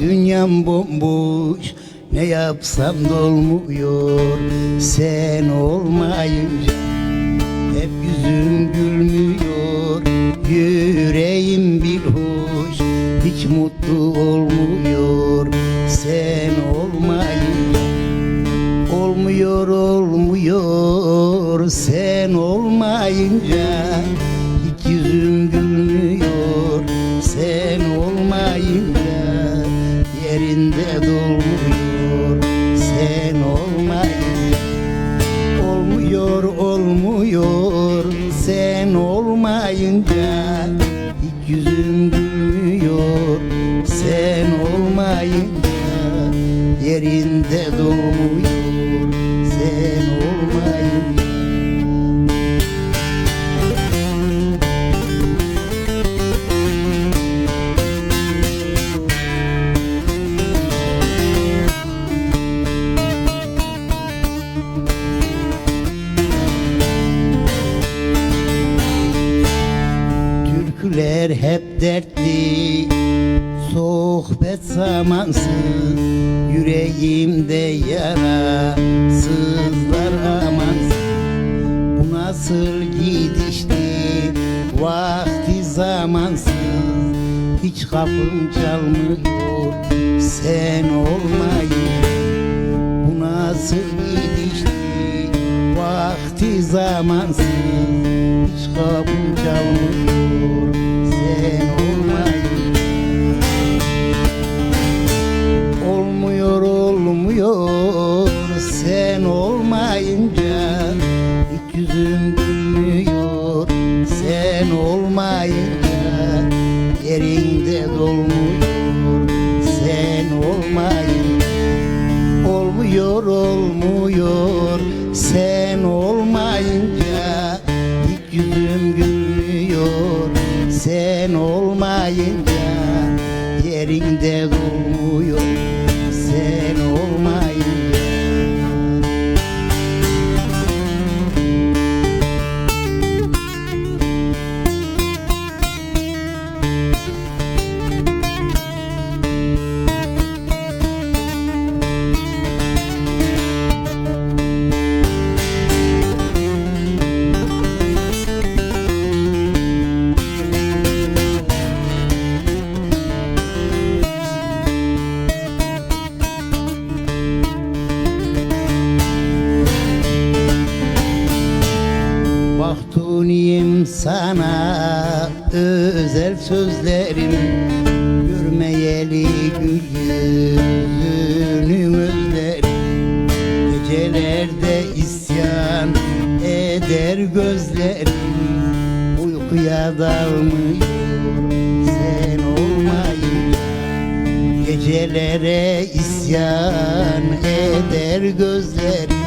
dünyam bomboş Ne yapsam dolmuyor. Sen olmayınca Hep yüzüm gülmüyor. Yüreğim bir hoş Hiç mutlu olmuyor. Sen olmayınca Olmuyor olmuyor. Sen olmayınca olmuyor sen olmayınca Hiç yüzüm gülmüyor. Sen olmayınca Yerinde dolmuyor sen olmayınca Türküler hep dertli Sohbet zamansız Yüreğimde yara Sızlar amansız. Bu nasıl gidişti Vakti zamansız? Hiç kapım çalmıyor Sen olmayın. Bu nasıl gidişti Vakti zamansız? Hiç kapım çalmıyor Sen olmayınca Yerinde dolmuyor. Sen olmayınca Olmuyor olmuyor. Sen olmayınca Hiç yüzüm gülmüyor. Sen olmayınca Yerinde durmuyor Mahtuniyim sana özel sözlerim Görmeyeli gül yüzünü özlerim. Gecelerde isyan eder gözlerim Uykuya dalmıyor sen olmayınca Gecelere isyan eder gözlerim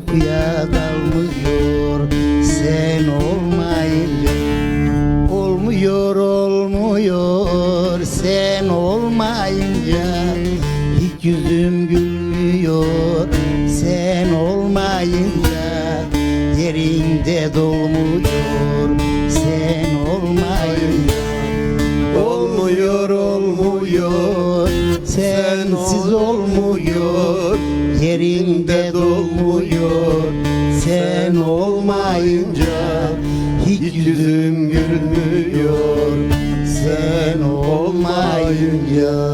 Uykuya dalmıyor. Sen olmayınca Olmuyor olmuyor. Sen olmayınca Hiç yüzüm gülmüyor. Sen olmayınca Yerinde dolmuyor. Sen olmayınca Olmuyor olmuyor sensiz olmuyor Yerinde dolmuyor sen olmayınca Hiç yüzüm gülmüyor. Sen olmayınca